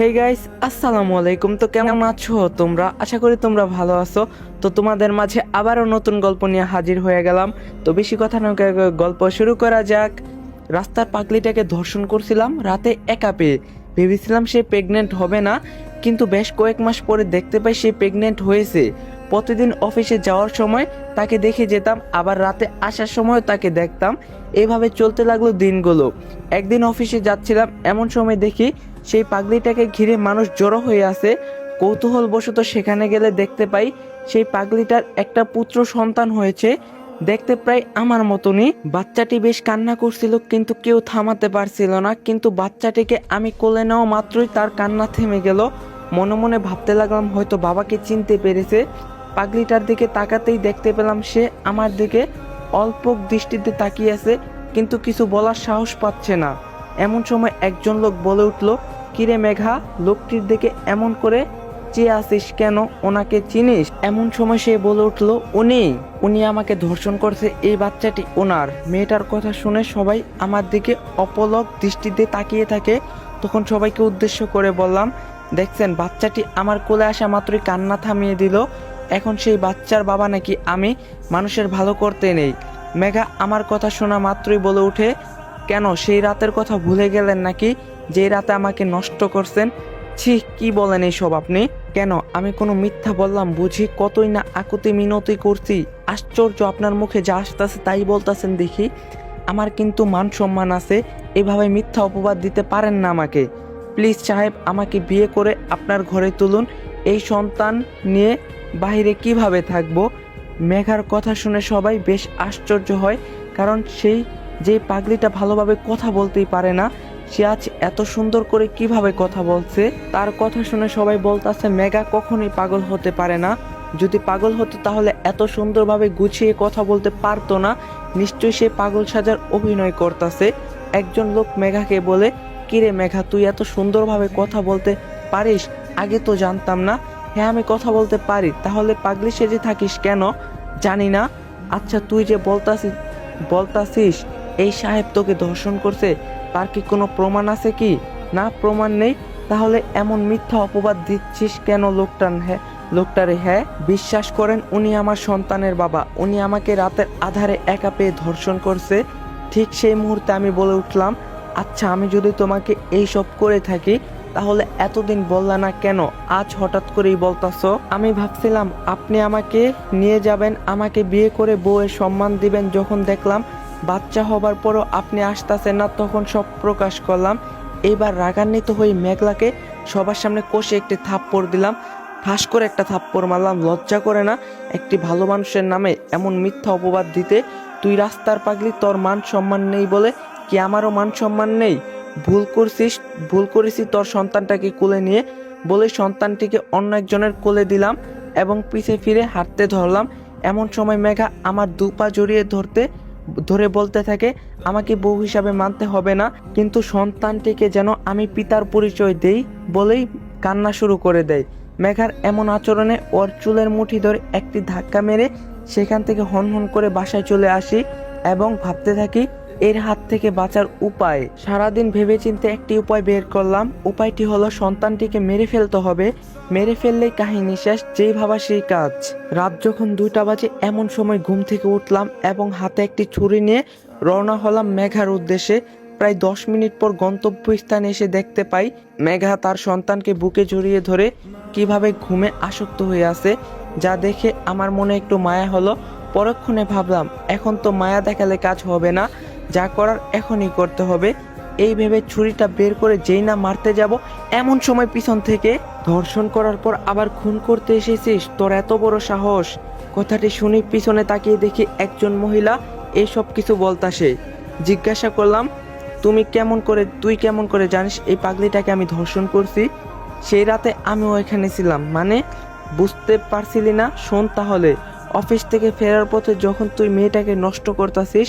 Hey guys আসসালামু আলাইকুম তো কেমন আছো তোমরা? আশা করি তোমরা ভালো আছো। তো তোমাদের মাঝে আবারও নতুন গল্প নিয়ে হাজির হয়ে গেলাম। তো বেশি কথা না গল্প শুরু করা যাক। রাস্তার পাগলিটাকে ধর্ষণ করছিলাম, রাতে একা পেয়ে। ভেবেছিলাম সে প্রেগনেন্ট হবে না, কিন্তু বেশ কয়েক মাস পরে দেখতে পাই সে প্রেগনেন্ট হয়েছে। প্রতিদিন অফিসে যাওয়ার সময় তাকে দেখে যেতাম, আবার রাতে আসার সময়ও তাকে দেখতাম। এভাবে চলতে লাগল দিনগুলো। একদিন অফিসে যাচ্ছিলাম, এমন সময় দেখি সেই পাগলিটাকে ঘিরে মানুষ জড়ো হয়ে আছে। কৌতূহলবশত সেখানে গেলে দেখতে পাই সেই পাগলিটার একটা পুত্র সন্তান হয়েছে। দেখতে প্রায় আমার মতনই। বাচ্চাটি বেশ কান্না করছিল কিন্তু কেউ থামাতে পারছিল না। কিন্তু বাচ্চাটিকে আমি কোলে নেওয়া মাত্রই তার কান্না থেমে গেল। মনে মনে ভাবতে লাগলাম হয়তো বাবাকে চিনতে পেরেছে। পাগলিটার দিকে তাকাতেই দেখতে পেলাম সে আমার দিকে অল্প দৃষ্টিতে তাকিয়ে আছে, কিন্তু কিছু বলার সাহস পাচ্ছে না। এমন সময় একজন লোক বলে উঠল কিরে মেঘা, লোকটির দিকে এমন করে চেয়ে আসিস কেন? ওনাকে চিনিস? এমন সময় সে বলে উঠল, উনি উনি আমাকে ধর্ষণ করছে, এই বাচ্চাটি ওনার। মেয়েটার কথা শুনে সবাই আমার দিকে অপলক দৃষ্টিতে তাকিয়ে থাকে। তখন সবাইকে উদ্দেশ্য করে বললাম, দেখছেন, বাচ্চাটি আমার কোলে আসা মাত্রই কান্না থামিয়ে দিল। এখন সেই বাচ্চার বাবা নাকি আমি, মানুষের ভালো করতে নেই। মেঘা আমার কথা শোনা মাত্রই বলে উঠে কেন সেই রাতের কথা ভুলে গেলেন নাকি? যে রাতে আমাকে নষ্ট করছেন? ছি, কি বলেন এইসব আপনি? কেন আমি কোনো মিথ্যা বললাম বুঝি? কতই না আকুতি মিনতি করছি? আশ্চর্য, আপনার মুখে যা আসতেছে তাই বলতেছেন দেখি। আমার কিন্তু মান সম্মান আছে, এভাবে মিথ্যা অপবাদ দিতে পারেন না আমাকে। প্লিজ সাহেব, আমাকে বিয়ে করে আপনার ঘরে তুলুন। এই সন্তান নিয়ে বাইরে কীভাবে থাকব? মেঘার কথা শুনে সবাই বেশ আশ্চর্য হয়, কারণ সেই যে পাগলিটা ভালোভাবে কথা বলতেই পারে না, সে আজ এত সুন্দর করে কীভাবে কথা বলছে? তার কথা শুনে সবাই বলতাছে, মেঘা কখনোই পাগল হতে পারে না। যদি পাগল হতো তাহলে এত সুন্দরভাবে গুছিয়ে কথা বলতে পারতো না। নিশ্চয়ই সে পাগল সাজার অভিনয় করতেছে। একজন লোক মেঘাকে বলে কিরে মেঘা, তুই এত সুন্দরভাবে কথা বলতে পারিস? আগে তো জানতাম না। হ্যাঁ আমি কথা বলতে পারি। তাহলে পাগলি সেজে থাকিস কেন? জানি না। আচ্ছা তুই যে বলতাছিস বলতাছিস এই সাহেব তোকে ধর্ষণ করছে, তার কি কোনো প্রমাণ আছে কি? না, প্রমাণ নেই? তাহলে এমন মিথ্যা অপবাদ দিচ্ছিস কেন লোকটার হ্যাঁ লোকটারে হ্যাঁ বিশ্বাস করেন, উনি আমার সন্তানের বাবা। উনি আমাকে রাতের আধারে একা পেয়ে ধর্ষণ করছে। ঠিক সেই মুহূর্তে আমি বলে উঠলাম আচ্ছা আমি যদি তোমাকে এই সব করে থাকি, তাহলে এতদিন বললা না কেন? আজ হঠাৎ করেই বলতাছো? আমি ভাবছিলাম, আপনি আমাকে নিয়ে যাবেন, আমাকে বিয়ে করে বউয়ের সম্মান দিবেন যখন দেখলাম বাচ্চা হবার পরও আপনি আসতেছেন না, তখন সব প্রকাশ করলাম। এইবার রাগান্বিত হয়ে মেঘলাকে সবার সামনে কষে একটি থাপ্পড় দিলাম। ঠাস করে একটা থাপ্পড় মারলাম, লজ্জা করে না? একটি ভালো মানুষের নামে এমন মিথ্যা অপবাদ দিতে, তুই রাস্তার পাগলি, তোর মান সম্মান নেই বলে কি আমারও মান সম্মান নেই? ভুল করছিস, ভুল করেছি, তোর সন্তানটাকে কোলে নিয়ে বলে সন্তানটিকে অন্য একজনের কোলে দিলাম এবং পিছে ফিরে হাঁটতে ধরলাম। এমন সময় মেঘা আমার দু পা জড়িয়ে ধরতে ধরে বলতে থাকে, আমাকে বউ হিসাবে মানতে হবে না, কিন্তু সন্তানটিকে যেন আমি পিতার পরিচয় দেই বলেই কান্না শুরু করে দেয়। মেঘার এমন আচরণে ওর চুলের মুঠি ধরে একটি ধাক্কা মেরে সেখান থেকে হন করে বাসায় চলে আসি এবং ভাবতে থাকি এর হাত থেকে বাঁচার উপায়। সারাদিন ভেবেচিন্তে একটি উপায় বের করলাম। উপায়টি হলো সন্তানটিকে মেরে ফেলতে হবে। মেরে ফেললেই কাহিনী শেষ, যেই ভাবা সেই কাজ। রাত যখন দুইটা বাজে, এমন সময় ঘুম থেকে উঠলাম এবং হাতে একটি ছুরি নিয়ে রওনা হলাম মেঘার উদ্দেশ্যে। প্রায় দশ মিনিট পর গন্তব্যস্থানে এসে দেখতে পাই, মেঘা তার সন্তানকে বুকে জড়িয়ে ধরে কীভাবে ঘুমে আসক্ত হয়ে আছে, যা দেখে আমার মনে একটু মায়া হলো। পরক্ষণে ভাবলাম, এখন তো মায়া দেখালে কাজ হবে না। যা করার এখনই করতে হবে। এই ভেবে ছুরিটা বের করে যেই না মারতে যাব, এমন সময় পিছন থেকে ধর্ষণ করার পর আবার খুন করতে এসেছিস, তোর এত বড় সাহস। কথাটি শুনি পিছনে তাকিয়ে দেখি একজন মহিলা এইসব কিছু বলতাসে জিজ্ঞাসা করলাম, তুমি কেমন করে, তুই কেমন করে জানিস এই পাগলিটাকে আমি ধর্ষণ করছি? সেই রাতে আমিও এখানে ছিলাম মানে বুঝতে পারছিলি না, শোন তাহলে। অফিস থেকে ফেরার পথে যখন তুই মেয়েটাকে নষ্ট করতাছিস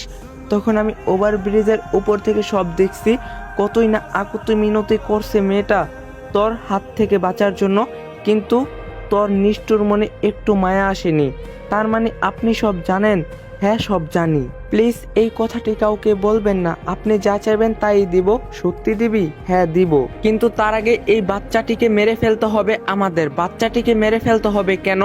তখন আমি ওভার ব্রিজের উপর থেকে সব দেখছি, কতই না আকুতি মিনতি করছে মেয়েটা তোর হাত থেকে বাঁচার জন্য, কিন্তু তোর নিষ্ঠুর মনে একটু মায়া আসেনি। তার মানে আপনি সব জানেন? হ্যাঁ সব জানি। প্লিজ, এই কথাটি কাউকে বলবেন না। আপনি যা চাইবেন তাই দিব। সত্যি দিবি? হ্যাঁ দিব। কিন্তু তার আগে এই বাচ্চাটিকে মেরে ফেলতে হবে আমাদের। বাচ্চাটিকে মেরে ফেলতে হবে কেন?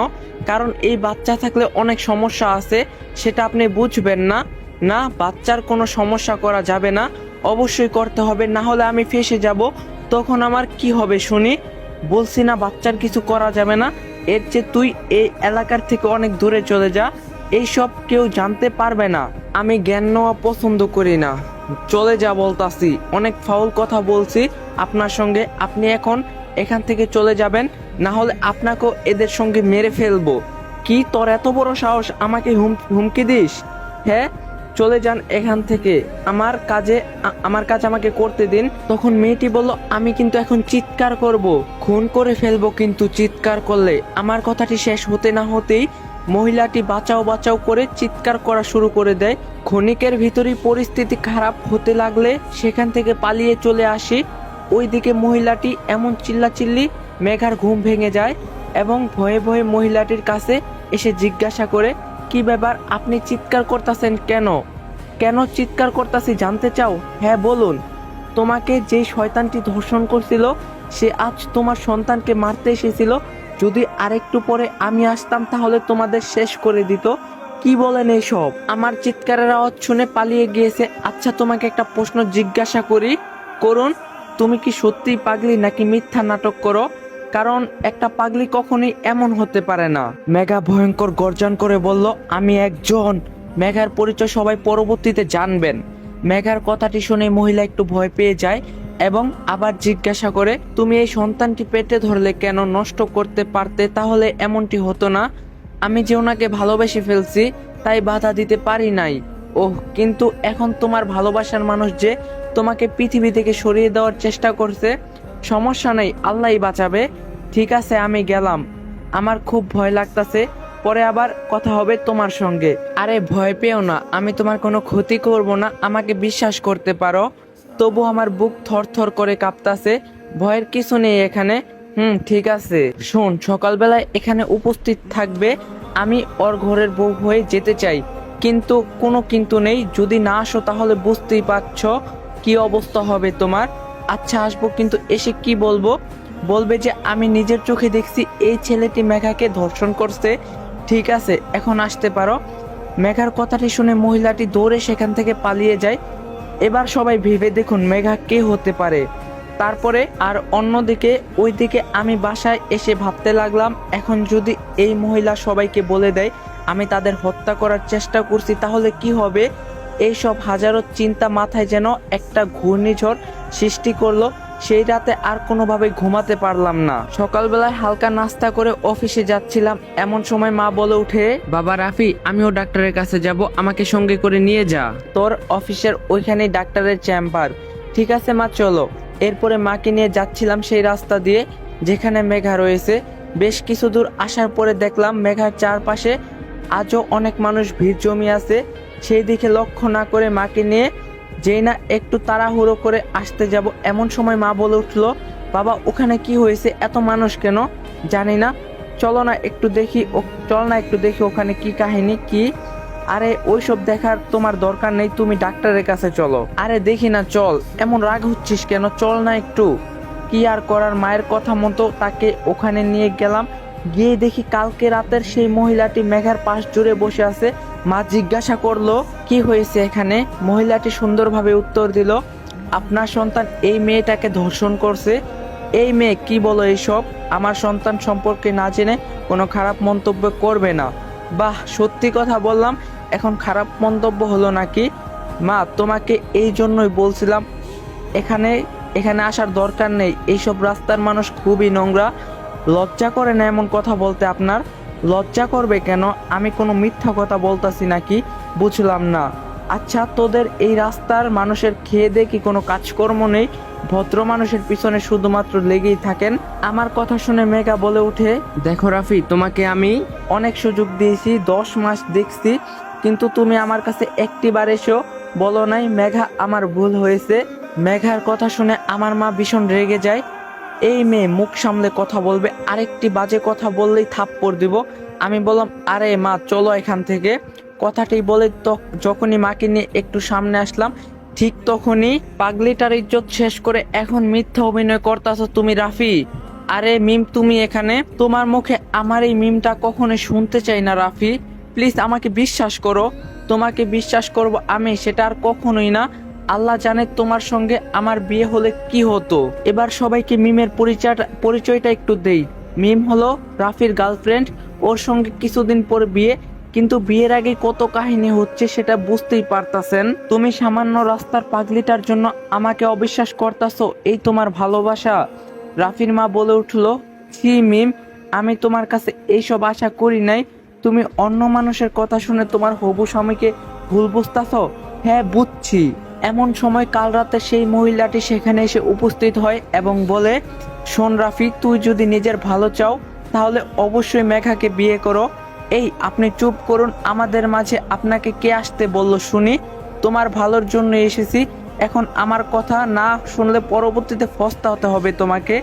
কারণ এই বাচ্চা থাকলে অনেক সমস্যা আছে, সেটা আপনি বুঝবেন না। না, বাচ্চার কোনো সমস্যা করা যাবে না। অবশ্যই করতে হবে, না হলে আমি ফেসে যাব। তখন আমার কি হবে শুনি? বলছি না, বাচ্চার কিছু করা যাবে না। এর চেয়ে তুই এই এলাকার থেকে অনেক দূরে চলে যা। এইসব কেউ জানতে পারবে না। আমি জ্ঞান নেওয়া পছন্দ করি না। চলে যা বলতাছি। অনেক ফাউল কথা বলছি। আপনার সঙ্গে আপনি এখন এখান থেকে চলে যাবেন। না হলে আপনাকেও এদের সঙ্গে মেরে ফেলব। কি তোর এত বড় সাহস আমাকে হুম, হুমকি দিস? হ্যাঁ? চলে যান এখান থেকে। আমার কাজে, আমার কাজ আমাকে করতে দিন। তখন মেয়েটি বলল, আমি কিন্তু এখন চিৎকার করব। খুন করে ফেলব কিন্তু চিৎকার করলে। আমার কথাটি শেষ হতে না হতেই মহিলাটি বাঁচাও বাঁচাও করে চিৎকার করা শুরু করে দেয়। ক্ষণিকের ভিতরেই পরিস্থিতি খারাপ হতে লাগলে সেখান থেকে পালিয়ে চলে আসি। ওইদিকে মহিলাটি এমন চিল্লাচিল্লি মেঘার ঘুম ভেঙে যায় এবং ভয়ে ভয়ে মহিলাটির কাছে এসে জিজ্ঞাসা করে কি ব্যাপার আপনি চিৎকার করতেছেন কেন? কেন চিৎকার করতেছি জানতে চাও? হ্যাঁ বলুন। তোমাকে যে শয়তানটি ধর্ষণ করছিল, সে আজ তোমার সন্তানকে মারতে এসেছিল। যদি আরেকটু পরে আমি আসতাম, তাহলে তোমাদের শেষ করে দিত। কি বলেন এইসব? আমার চিৎকারের আওয়াজ শুনে পালিয়ে গিয়েছে। আচ্ছা তোমাকে একটা প্রশ্ন জিজ্ঞাসা করি। করুন, তুমি কি সত্যিই পাগলি নাকি মিথ্যা নাটক করো? কারণ একটা পাগলি কখনোই এমন হতে পারে না। মেঘা ভয়ঙ্কর গর্জন করে বলল, আমি একজন। মেঘার পরিচয় সবাই পরবর্তীতে জানবেন। মেঘার কথাটি শুনে মহিলা একটু ভয় পেয়ে যায় এবং আবার জিজ্ঞাসা করে, তুমি এই সন্তানটি পেটে ধরলে কেন? নষ্ট করতে পারতে তাহলে এমনটি হতো না। আমি যে ওনাকে ভালোবেসে ফেলছি, তাই বাধা দিতে পারি নাই। ওহ, কিন্তু এখন তোমার ভালোবাসার মানুষ যে তোমাকে পৃথিবী থেকে সরিয়ে দেওয়ার চেষ্টা করছে সমস্যা নেই, আল্লাহই বাঁচাবে। ঠিক আছে, আমি গেলাম। আমার খুব ভয় লাগতাছে, পরে আবার কথা হবে তোমার সঙ্গে। আরে ভয় পেও না, আমি তোমার কোনো ক্ষতি করব না, আমাকে বিশ্বাস করতে পারো। তবু আমার বুক থরথর করে কাঁপতাছে, ভয়ের কিছু নেই এখানে। হুম, ঠিক আছে। শোন, সকালবেলায় এখানে উপস্থিত থাকবে, আমি ওর ঘরের বউ হয়ে যেতে চাই। কিন্তু কোনো কিন্তু নেই, যদি না আসো তাহলে বুঝতেই পারছ কি অবস্থা হবে তোমার। আচ্ছা আসব, কিন্তু এসে কি বলব? বলবে যে, আমি নিজের চোখে দেখছি এই ছেলেটি মেঘাকে ধর্ষণ করছে। ঠিক আছে, এখন আসতে পারো। মেঘার কথাটি শুনে মহিলাটি দৌড়ে সেখান থেকে পালিয়ে যায়। এবার সবাই ভেবে দেখুন মেঘা কে হতে পারে। তারপরে আর অন্যদিকে, ওইদিকে আমি বাসায় এসে ভাবতে লাগলাম, এখন যদি এই মহিলা সবাইকে বলে দেয়, আমি তাদের হত্যা করার চেষ্টা করছি, তাহলে কি হবে? এইসব হাজারো চিন্তা মাথায় যেন একটা ঘূর্ণিঝড় সৃষ্টি করল। সেই রাতে আর কোনোভাবে ঘুমাতে পারলাম না। সকালবেলায় হালকা নাস্তা করে অফিসে যাচ্ছিলাম। এমন সময় মা বলে উঠে বাবা রাফি, আমিও ডাক্তারের কাছে যাব। আমাকে সঙ্গে করে নিয়ে যা। তোর অফিসের ওইখানেই ডাক্তারের চেম্বার। ঠিক আছে মা, চলো। এরপরে মাকে নিয়ে যাচ্ছিলাম সেই রাস্তা দিয়ে, যেখানে মেঘা রয়েছে। বেশ কিছু দূর আসার পরে দেখলাম মেঘার চারপাশে আজও অনেক মানুষ ভিড় জমি আছে। সেই দিকে লক্ষ্য না করে মাকে নিয়ে যেই না একটু তাড়াহুড়ো করে আসতে যাব। এমন সময় মা বলে উঠল, বাবা, ওখানে কি হয়েছে? এত মানুষ কেন? জানি না। চলো না একটু দেখি ও, চল না একটু দেখি ওখানে কি কাহিনী, কি? আরে, ওইসব দেখার তোমার দরকার নেই, তুমি ডাক্তারের কাছে চলো। আরে, দেখি না, চল। এমন রাগ হচ্ছিস কেন? চল না একটু। কি আর করার? মায়ের কথা মতো তাকে ওখানে নিয়ে গেলাম। গিয়ে দেখি কালকে রাতের সেই মহিলাটি মেঘার পাশ জুড়ে বসে আছে। মা জিজ্ঞাসা করল, কি হয়েছে এখানে? মহিলাটি সুন্দরভাবে উত্তর দিল, আপনার সন্তান এই মেয়েটাকে ধর্ষণ করছে। এই মেয়ে কি বলো এইসব? আমার সন্তান সম্পর্কে না জেনে কোনো খারাপ মন্তব্য করবে না। বাহ, সত্যি কথা বললাম, এখন খারাপ মন্তব্য হলো নাকি? মা, তোমাকে এই জন্যই বলছিলাম, এখানে এখানে আসার দরকার নেই। এইসব রাস্তার মানুষ খুবই নোংরা। লজ্জা করে না এমন কথা বলতে আপনার? লজ্জা করবে কেন? আমি কোনো মিথ্যা কথা বলতাছি নাকি? বুঝলাম না। আচ্ছা তোদের এই রাস্তার মানুষের খেয়ে দিয়ে কি কোনো কাজকর্ম নেই? ভদ্র মানুষের পিছনে শুধুমাত্র লেগেই থাকেন? আমার কথা শুনে মেঘা বলে উঠে দেখো রাফি, তোমাকে আমি অনেক সুযোগ দিয়েছি, দশ মাস দেখছি, কিন্তু তুমি আমার কাছে একটিবার এসো। বলো নাই, মেঘা, আমার ভুল হয়েছে। মেঘার কথা শুনে আমার মা ভীষণ রেগে যায়। এই মেয়ে মুখ সামলে কথা বলবে, আরেকটি বাজে কথা বললেই থাপ্পড় দিব। আমি বললাম, আরে মা, চলো এখান থেকে। কথাটি বলে যখনই মাকে নিয়ে একটু সামনে আসলাম, ঠিক তখনই পাগলিটার ইজ্জত শেষ করে, এখন মিথ্যা অভিনয় করতেছো তুমি, রাফি? আরে মিম, তুমি এখানে? তোমার মুখে আমার এই মিমটা কখনো শুনতে চাই না, রাফি। প্লিজ আমাকে বিশ্বাস করো। তোমাকে বিশ্বাস করব আমি, সেটা আর কখনোই না। আল্লাহ জানে তোমার সঙ্গে আমার বিয়ে হলে কি হতো। এবার সবাইকে মিমের পরিচয়টা পরিচয়টা একটু দেই। মিম হলো রাফির গার্লফ্রেন্ড, ওর সঙ্গে কিছুদিন পর বিয়ে, কিন্তু বিয়ের আগে কত কাহিনী হচ্ছে সেটা বুঝতেই পারতাছেন। তুমি সামান্য রাস্তার পাগলিটার জন্য আমাকে অবিশ্বাস করতাছো, এই তোমার ভালোবাসা। রাফির মা বলে উঠল, ছি মিম, আমি তোমার কাছে এইসব আশা করি নাই। তুমি অন্য মানুষের কথা শুনে তোমার হবু স্বামীকে ভুল বুঝতাছ? হ্যাঁ বুঝছি। এমন সময় কাল রাতে সেই মহিলাটি সেখানে এসে উপস্থিত হয় এবং বলে, শোন রাফি, তুই যদি নিজের ভালো চাও, তাহলে অবশ্যই মেঘাকে বিয়ে করো। এই, আপনি চুপ করুন, আমাদের মাঝে আপনাকে কে আসতে বলল শুনি। তোমার ভালোর জন্য এসেছি। এখন আমার কথা না শুনলে পরবর্তীতে ফস্তা হতে হবে তোমাকে।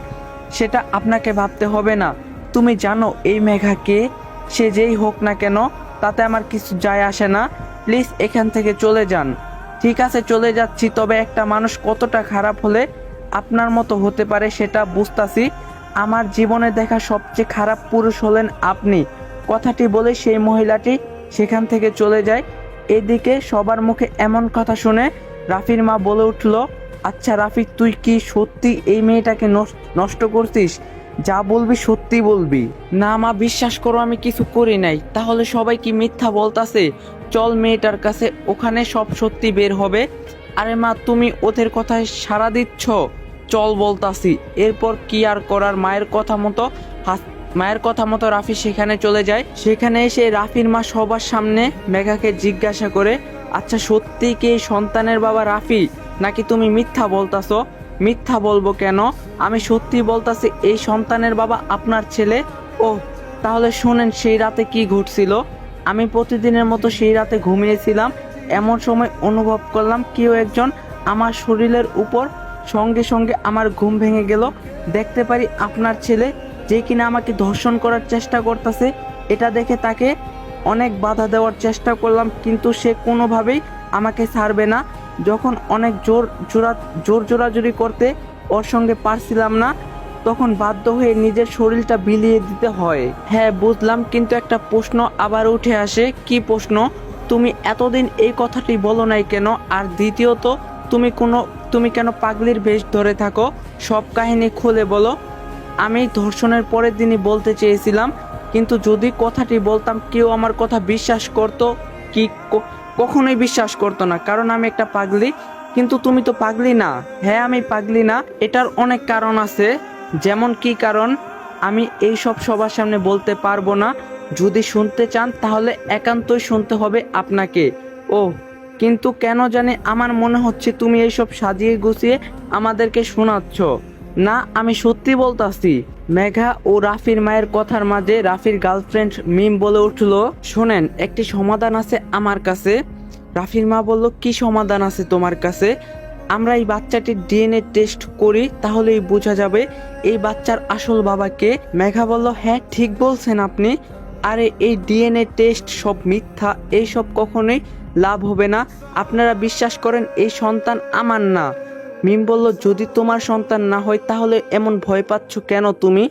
সেটা আপনাকে ভাবতে হবে না। তুমি জানো এই মেঘাকে, সে যেই হোক না কেন, তাতে আমার কিছু যায় আসে না। প্লিজ এখান থেকে চলে যান। ঠিক আছে, চলে যাচ্ছি। তবে একটা মানুষ কতটা খারাপ হলে আপনার মতো হতে পারে সেটা বুঝতাছি। আমার জীবনে দেখা সবচেয়ে খারাপ পুরুষ হলেন আপনি। কথাটি বলে সেই মহিলাটি সেখান থেকে চলে যায়। এদিকে সবার মুখে এমন কথা শুনে রাফির মা বলে উঠল আচ্ছা রাফি, তুই কি সত্যি এই মেয়েটাকে নষ্ট- করছিস? যা বলবি সত্যি বলবি। না মা, বিশ্বাস করো আমি কিছু করি নাই। তাহলে সবাই কি মিথ্যা বলতাছে? চল মেয়েটার কাছে, ওখানে সব সত্যি বের হবে। আরে মা, তুমি ওদের কথায় সাড়া দিচ্ছ? চল বলতাছি। এরপর কি আর করার? মায়ের কথা মতো মায়ের কথা মতো রাফি সেখানে চলে যায়। সেখানে এসে রাফির মা সবার সামনে মেঘাকে জিজ্ঞাসা করে আচ্ছা সত্যি কি সন্তানের বাবা রাফি? নাকি তুমি মিথ্যা বলতাছো? মিথ্যা বলব কেন? আমি সত্যি বলতাছি, এই সন্তানের বাবা আপনার ছেলে? ও তাহলে শোনেন সেই রাতে কি ঘটছিল? আমি প্রতিদিনের মতো সেই রাতে ঘুমিয়েছিলাম। এমন সময় অনুভব করলাম কেউ একজন আমার শরীরের উপর সঙ্গে সঙ্গে আমার ঘুম ভেঙে গেল। দেখতে পারি আপনার ছেলে যে কিনা আমাকে ধর্ষণ করার চেষ্টা করতেছে। এটা দেখে তাকে অনেক বাধা দেওয়ার চেষ্টা করলাম, কিন্তু সে কোনোভাবেই আমাকে ছাড়বে না। যখন অনেক জোর জোরা জোর জোরাজুরি করতে ওর সঙ্গে পারছিলাম না তখন বাধ্য হয়ে নিজের শরীরটা বিলিয়ে দিতে হয়। হ্যাঁ বুঝলাম, কিন্তু একটা প্রশ্ন আবার উঠে আসে। কি প্রশ্ন? তুমি এতদিন এই কথাটি বলো নাই কেন? আর দ্বিতীয়ত, তুমি কোনো, তুমি কেন পাগলির বেশ ধরে থাকো? সব কাহিনী খুলে বলো। আমি ধর্ষণের পরের দিনই বলতে চেয়েছিলাম, কিন্তু যদি কথাটি বলতাম, কেউ আমার কথা বিশ্বাস করতো? কি কখনোই বিশ্বাস করতো না, কারণ আমি একটা পাগলি। কিন্তু তুমি তো পাগলি না। হ্যাঁ আমি পাগলি না। এটার অনেক কারণ আছে। যেমন কি কারণ? আমি এই সব সবার সামনে বলতে পারব না। যদি শুনতে চান, তাহলে একান্তই শুনতে হবে আপনাকে। ও কিন্তু কেন জানি আমার মনে হচ্ছে তুমি এইসব সাজিয়ে গুছিয়ে আমাদেরকে শোনাচ্ছ। না, আমি সত্যি বলতাছি, মেঘা ও রাফির মায়ের কথার মাঝে রাফির গার্লফ্রেন্ড মিম বলে উঠল, শোনেন, একটি সমাধান আছে আমার কাছে। রাফির মা বলল, কি সমাধান আছে তোমার কাছে? আমরা এই বাচ্চাটির ডিএনএ টেস্ট করি, তাহলেই বোঝা যাবে এই বাচ্চার আসল বাবাকে মেঘা বলল হ্যাঁ ঠিক বলছেন আপনি। আরে, এই ডিএনএ টেস্ট সব মিথ্যা, এই সব কখনোই লাভ হবে না। আপনারা বিশ্বাস করেন, এই সন্তান আমার না মিম বলল, যদি তোমার সন্তান না হয়, তাহলে এমন ভয় পাচ্ছ কেন তুমি?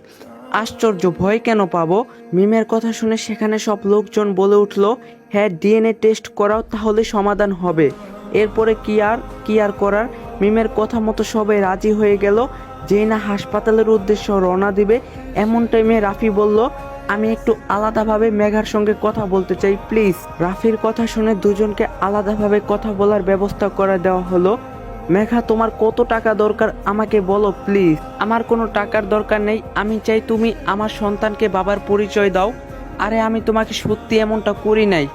আশ্চর্য, ভয় কেন পাবো মিমের কথা শুনে সেখানে সব লোকজন বলে উঠল হ্যাঁ ডিএনএ টেস্ট করাও, তাহলে সমাধান হবে। এরপরে কি আর কি আর করার? মিমের কথা মতো সবাই রাজি হয়ে গেল। যেই না হাসপাতালের উদ্দেশ্য রওনা দিবে। এমন টাইমে রাফি বলল, আমি একটু আলাদাভাবে মেঘার সঙ্গে কথা বলতে চাই, প্লিজ। রাফির কথা শুনে দুজনকে আলাদাভাবে কথা বলার ব্যবস্থা করে দেওয়া হলো। মেঘা, তোমার কত টাকা দরকার আমাকে বলো, প্লিজ? আমার কোনো টাকার দরকার নেই। আমি চাই তুমি আমার সন্তানকে বাবার পরিচয় দাও। আরে, আমি তোমাকে সত্যি এমনটা করি নাই।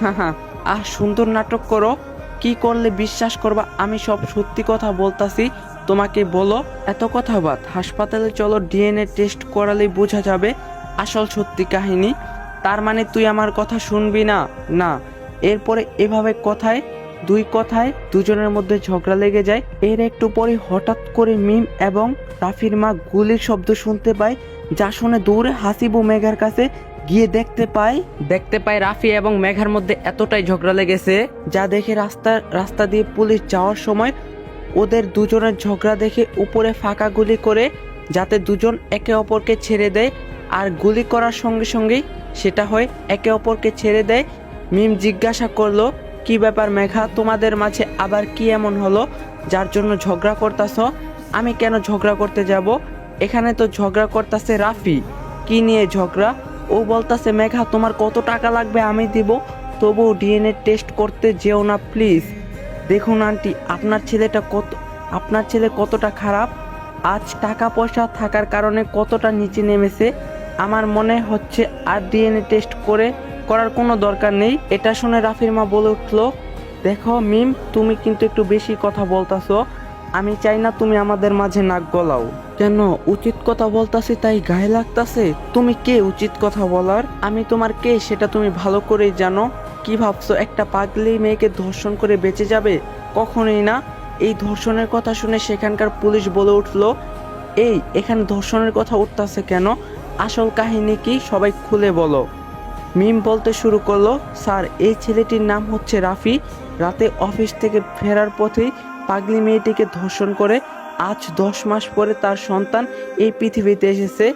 হ্যাঁ হ্যাঁ আহ, সুন্দর নাটক করো। কি করলে বিশ্বাস করবা? আমি সব সত্যি কথা বলতাছি। তোমাকে বলো, এত কথা বাদ হাসপাতালে চলো, ডিএনএ টেস্ট করালেই বোঝা যাবে আসল সত্যি কাহিনী। তার মানে তুই আমার কথা শুনবি না? না। এরপরে এভাবে কথায়, দুই কথায় দুজনের মধ্যে ঝগড়া লেগে যায়। এর একটু পরে হঠাৎ করে মিম এবং রাফির মা গুলির শব্দ শুনতে পায়, যা শুনে দৌড়ে হাসিবু মেঘার কাছে গিয়ে দেখতে পাই দেখতে পাই রাফি এবং মেঘার মধ্যে এতটাই ঝগড়া লেগেছে যা দেখে রাস্তা রাস্তা দিয়ে পুলিশ যাওয়ার সময় ওদের দুজনের ঝগড়া দেখে উপরে ফাঁকা গুলি করে যাতে দুজন একে অপরকে ছেড়ে দেয় আর গুলি করার সঙ্গে সঙ্গেই সেটা হয় একে অপরকে ছেড়ে দেয়। মিম জিজ্ঞাসা করল, কি ব্যাপার মেঘা, তোমাদের মাঝে আবার কি এমন হলো যার জন্য ঝগড়া করতাছ? আমি কেন ঝগড়া করতে যাব? এখানে তো ঝগড়া করতেছে রাফি। কি নিয়ে ঝগড়া? ও বলতাছে, মেঘা, তোমার কত টাকা লাগবে আমি দিব? তবুও ডিএনএ টেস্ট করতে যেও না প্লিজ দেখুন, আন্টি, আপনার ছেলেটা কত, আপনার ছেলে কতটা খারাপ? আজ টাকা পয়সা থাকার কারণে কতটা নিচে নেমেছে? আমার মনে হচ্ছে আর ডিএনএ টেস্ট করে, করার কোনো দরকার নেই। এটা শুনে রাফির মা বলে উঠল, দেখো, মিম, তুমি কিন্তু একটু বেশি কথা বলতাছো। আমি চাই না তুমি আমাদের মাঝে নাক গলাও। কেন? উচিত কথা বলতাছি তাই গায়ে লাগতাছে। তুমি কে উচিত কথা বলার? আমি তোমার কে সেটা তুমি ভালো করেই জানো। কি ভাবছ, একটা পাগলি মেয়েকে ধর্ষণ করে বেঁচে যাবে? কখনোই না। এই ধর্ষণের কথা শুনে সেখানকার পুলিশ বলে উঠল, এই, এখানে ধর্ষণের কথা উঠতাছে কেন? আসল কাহিনী কি সবাই খুলে বলো। মিম বলতে শুরু করল, স্যার, এই ছেলেটির নাম হচ্ছে রাফি। রাতে অফিস থেকে ফেরার পথেই পাগলি মেয়েটিকে ধর্ষণ করে আজ দশ মাস পরে তার সন্তান এই পৃথিবীতে এসেছে।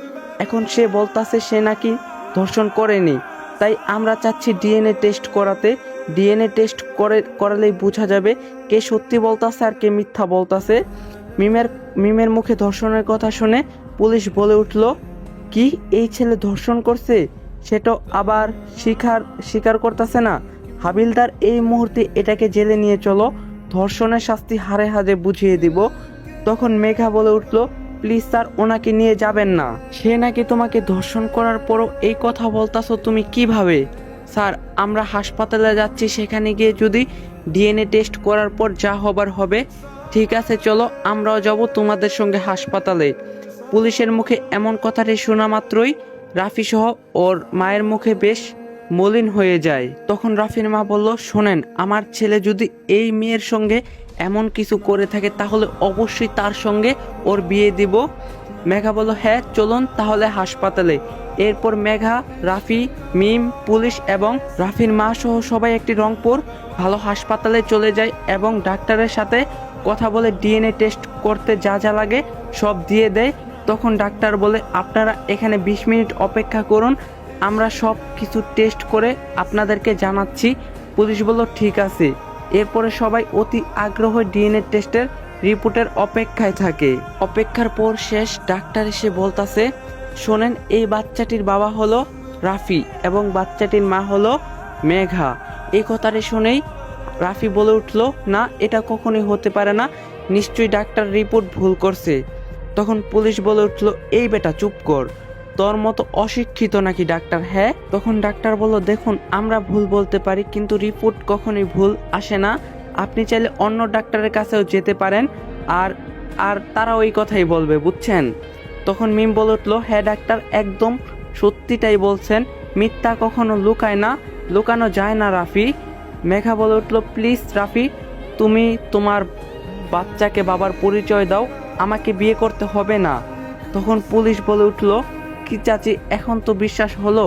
এখন সে বলতাছে সে নাকি ধর্ষণ করেনি। তাই আমরা চাচ্ছি ডিএনএ টেস্ট করাতে। ডিএনএ টেস্ট করে, করালেই বোঝা যাবে কে সত্যি বলতাছে আর কে মিথ্যা বলতাছে। মিমের মিমের মুখে ধর্ষণের কথা শুনে পুলিশ বলে উঠল, কি এই ছেলে ধর্ষণ করছে? সেটা আবার শিকার স্বীকার করতেছে না। হাবিলদার এই মুহূর্তে এটাকে জেলে নিয়ে চলো। ধর্ষণের শাস্তি হারে হারে বুঝিয়ে দিব। তখন মেঘা বলে উঠল, প্লিজ স্যার, ওনাকে নিয়ে যাবেন না। সে নাকি তোমাকে ধর্ষণ করার পরও এই কথা বলতাছো তুমি কীভাবে? স্যার, আমরা হাসপাতালে যাচ্ছি, সেখানে গিয়ে যদি ডিএনএ টেস্ট করার পর যা হবার হবে, ঠিক আছে, চলো, আমরাও যাব তোমাদের সঙ্গে হাসপাতালে। পুলিশের মুখে এমন কথাটি শোনা মাত্রই রাফি সহ ওর মায়ের মুখে বেশ মলিন হয়ে যায়। তখন রাফির মা বলল, শোনেন, আমার ছেলে যদি এই মেয়ের সঙ্গে এমন কিছু করে থাকে, তাহলে অবশ্যই তার সঙ্গে ওর বিয়ে দিব। মেঘা বলল হ্যাঁ চলুন তাহলে হাসপাতালে। এরপর মেঘা, রাফি, মিম, পুলিশ এবং রাফির মা সহ সবাই একটি রংপুর ভালো হাসপাতালে চলে যায় এবং ডাক্তারের সাথে কথা বলে ডিএনএ টেস্ট করতে যা যা লাগে সব দিয়ে দেয়। তখন ডাক্তার বলে, আপনারা এখানে বিশ মিনিট অপেক্ষা করুন আমরা সব কিছু টেস্ট করে আপনাদেরকে জানাচ্ছি। পুলিশ বলল, ঠিক আছে। এরপরে সবাই অতি আগ্রহ ডিএনএ টেস্টের রিপোর্টের অপেক্ষায় থাকে। অপেক্ষার পর শেষ ডাক্তার এসে বলতাছে, শোনেন, এই বাচ্চাটির বাবা হলো রাফি এবং বাচ্চাটির মা হলো মেঘা। এই কথাটি শুনেই রাফি বলে উঠল, না, এটা কখনোই হতে পারে না। নিশ্চয়ই ডাক্তার রিপোর্ট ভুল করছে। তখন পুলিশ বলে উঠল, এই বেটা, চুপ কর। তোর মতো অশিক্ষিত নাকি ডাক্তার? হ্যাঁ? তখন ডাক্তার বলল, দেখুন, আমরা ভুল বলতে পারি, কিন্তু রিপোর্ট কখনোই ভুল আসে না। আপনি চাইলে অন্য ডাক্তারের কাছেও যেতে পারেন, আর আর তারা ওই কথাই বলবে, বুঝছেন? তখন মিম বলে উঠল হ্যাঁ ডাক্তার, একদম সত্যিটাই বলছেন। মিথ্যা কখনো লুকায় না, লুকানো যায় না, রাফি। মেঘা বলে উঠল, প্লিজ, রাফি, তুমি তোমার বাচ্চাকে বাবার পরিচয় দাও, আমাকে বিয়ে করতে হবে না। তখন পুলিশ বলে উঠল কি চাচি, এখন তো বিশ্বাস হলো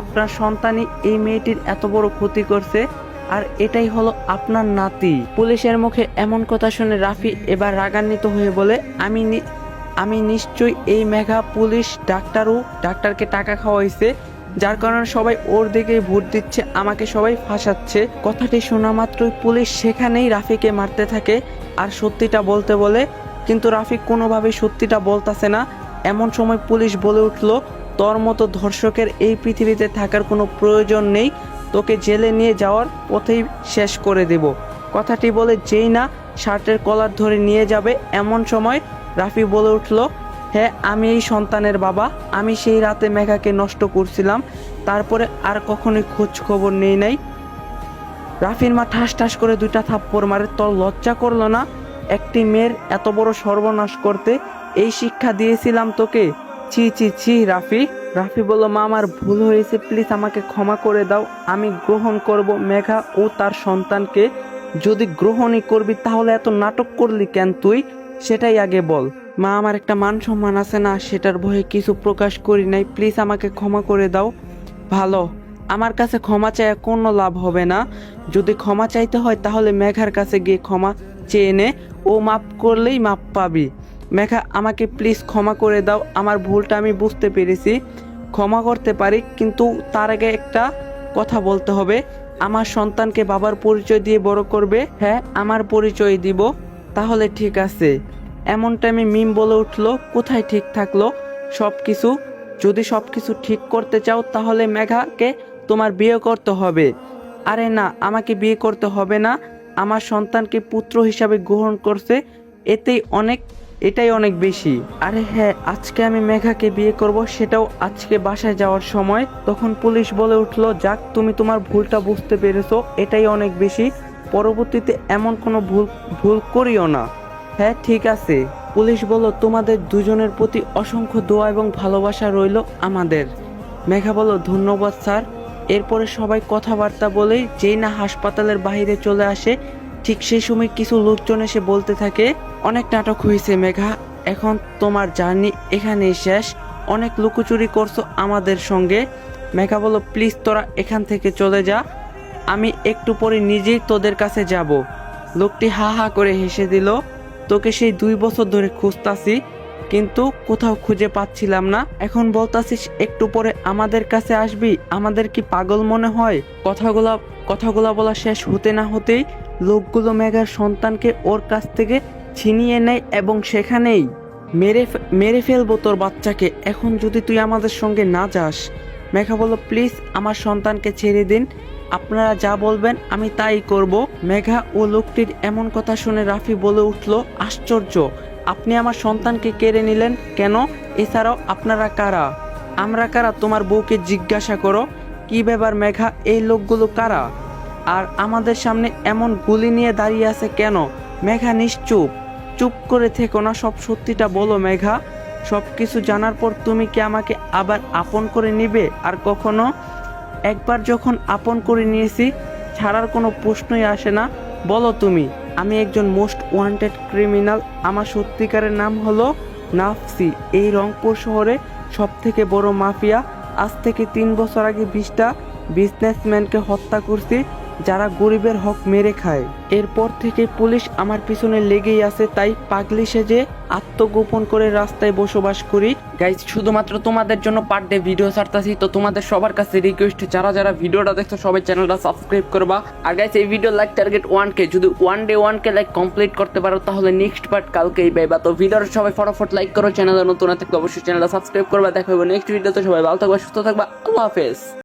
আপনার সন্তানই এই মেয়েটির এত বড় ক্ষতি করছে আর এটাই হলো আপনার নাতি। পুলিশের মুখে এমন কথা শুনে রাফি এবার রাগান্বিত হয়ে বলে, আমি আমি নিশ্চয়ই এই মেঘা পুলিশ ডাক্তারও ডাক্তারকে টাকা খাওয়াইছে, যার কারণে সবাই ওর দিকেই ভোট দিচ্ছে, আমাকে সবাই ফাঁসাচ্ছে। কথাটি শোনা মাত্রই পুলিশ সেখানেই রাফিকে মারতে থাকে আর সত্যিটা বলতে বলে, কিন্তু রাফি কোনোভাবেই সত্যিটা বলতাছে না। এমন সময় পুলিশ বলে উঠল, তোর মতো ধর্ষকের এই পৃথিবীতে থাকার কোনো প্রয়োজন নেই, তোকে জেলে নিয়ে যাওয়ার পথেই শেষ করে দেব। কথাটি বলে যেই না শার্টের কলার ধরে নিয়ে যাবে, এমন সময় রাফি বলে উঠল হ্যাঁ আমি এই সন্তানের বাবা, আমি সেই রাতে মেঘাকে নষ্ট করছিলাম, তারপরে আর কখনোই খোঁজ খবর নেই নাই। রাফির মা ঠাস ঠাস করে দুইটা থাপ্পড় মারে, তোর লজ্জা করল না? একটি মেয়ের এত বড় সর্বনাশ করতে এই শিক্ষা দিয়েছিলাম তোকে? ছি ছি ছি, রাফি। রাফি বলল, মা, আমার ভুল হয়েছে প্লিজ আমাকে ক্ষমা করে দাও। আমি গ্রহণ করব মেঘা ও তার সন্তানকে। যদি গ্রহণই করবি, তাহলে এত নাটক করলি কেন তুই? সেটাই আগে বল। মা, আমার একটা মান সম্মান আছে না, সেটার ভয়ে কিছু প্রকাশ করি নাই। প্লিজ আমাকে ক্ষমা করে দাও। ভালো। আমার কাছে ক্ষমা চায় কোনো লাভ হবে না। যদি ক্ষমা চাইতে হয়, তাহলে মেঘার কাছে গিয়ে ক্ষমা চেয়ে নে। ও মাপ করলেই মাপ পাবি। মেঘা, আমাকে প্লিজ ক্ষমা করে দাও। আমার ভুলটা আমি বুঝতে পেরেছি। ক্ষমা করতে পারি, কিন্তু তার আগে একটা কথা বলতে হবে। আমার সন্তানকে বাবার পরিচয় দিয়ে বড় করবে। হ্যাঁ আমার পরিচয় দিব। তাহলে ঠিক আছে। এমন টাইমে মিম বলে উঠল, কোথায় ঠিক থাকল? সব কিছু যদি সব কিছু ঠিক করতে চাও, তাহলে মেঘাকে তোমার বিয়ে করতে হবে। আরে না, আমাকে বিয়ে করতে হবে না। আমার সন্তানকে পুত্র হিসাবে গ্রহণ করছে। এতেই অনেক এটাই অনেক বেশি। আরে হ্যাঁ আজকে আমি মেঘাকে বিয়ে করব, সেটাও আজকে বাসায় যাওয়ার সময়। তখন পুলিশ বলে উঠল, যাক, তুমি তোমার ভুলটা বুঝতে পেরেছ, এটাই অনেক বেশি। পরবর্তীতে এমন কোনো ভুল ভুল করিও না। হ্যাঁ ঠিক আছে। পুলিশ বলল, তোমাদের দুজনের প্রতি অসংখ্য দোয়া এবং ভালোবাসা রইল আমাদের। মেঘা বলল, ধন্যবাদ, স্যার। এরপরে সবাই কথাবার্তা বলে যেই না হাসপাতালের বাইরে চলে আসে ঠিক সেই সময় কিছু লোকজন এসে বলতে থাকে, অনেক নাটক হয়েছে মেঘা, এখন তোমার জার্নি এখানেই শেষ। অনেক লুকোচুরি করছ আমাদের সঙ্গে। মেঘা বলো প্লিজ তোরা এখান থেকে চলে যা, আমি একটু পরে নিজেই তোদের কাছে যাব। লোকটি হা হা করে হেসে দিল, তোকে সেই দুই বছর ধরে খুঁজতাছি, কিন্তু কোথাও খুঁজে পাচ্ছিলাম না। এখন বলতাছিস, একটু পরে আমাদের কাছে আসবি, আমাদের কি পাগল মনে হয়? কথাগুলা কথাগুলা বলা শেষ হতে না হতেই লোকগুলো মেঘার সন্তানকে ওর কাছ থেকে ছিনিয়ে নেয় এবং সেখানেই মেরে মেরে ফেলব তোর বাচ্চাকে। এখন যদি তুই আমাদের সঙ্গে না যাস, মেঘা বলল, প্লিজ আমার সন্তানকে ছেড়ে দিন। আপনারা যা বলবেন আমি তাই করব। মেঘা ও লোকটির এমন কথা শুনে রাফি বলে উঠল, আশ্চর্য! আপনি আমার সন্তানকে কেড়ে নিলেন কেন? এছাড়াও আপনারা কারা? আমরা কারা? তোমার বউকে জিজ্ঞাসা করো। কি ব্যাপার মেঘা? এই লোকগুলো কারা? আর আমাদের সামনে এমন গুলি নিয়ে দাঁড়িয়ে আছে কেন? মেঘা, নিশ্চুপ। চুপ করে থেকো না, সব সত্যিটা বলো মেঘা। সব কিছু জানার পর তুমি কি আমাকে আবার আপন করে নিবে? আর কখনো? একবার যখন আপন করে নিয়েছি, ছাড়ার কোনো প্রশ্নই আসে না। বলো তুমি, আমি একজন মোস্ট ওয়ান্টেড ক্রিমিনাল। আমার সত্যিকারের নাম হলো নাফসি। এই রংপুর শহরে সব থেকে বড় মাফিয়া। আজ থেকে তিন বছর আগে বিশটা বিজনেসম্যানকে হত্যা করছি। যারা গরিবের হক মেরে খায়। এরপর থেকে পুলিশ আমার পিছনে লেগেই আছে, তাই পাগলি সেজে আত্মগোপন করে রাস্তায় বসবাস করি। গাইজ শুধুমাত্র তোমাদের জন্য পার ডে ভিডিও ছাড়তাছি, তো তোমাদের সবার কাছে রিকোয়েস্ট যারা যারা ভিডিওটা দেখছ, সবাই চ্যানেলটা সাবস্ক্রাইব করবা। আর গাইজ এই video like target one K যদি one day one K like complete করতে পারো, তাহলে নেক্সট পার্ট কালকেই পাইবা। তো ভিডিওটা সবাই ফটাফট লাইক করো চ্যানেলে নতুন থাকলে অবশ্যই চ্যানেলটা সাবস্ক্রাইব করবা। দেখা হবে নেক্সট ভিডিওতে সবাই ভালো থাকবা, সুস্থ থাকবা, আল্লাহ হাফেজ।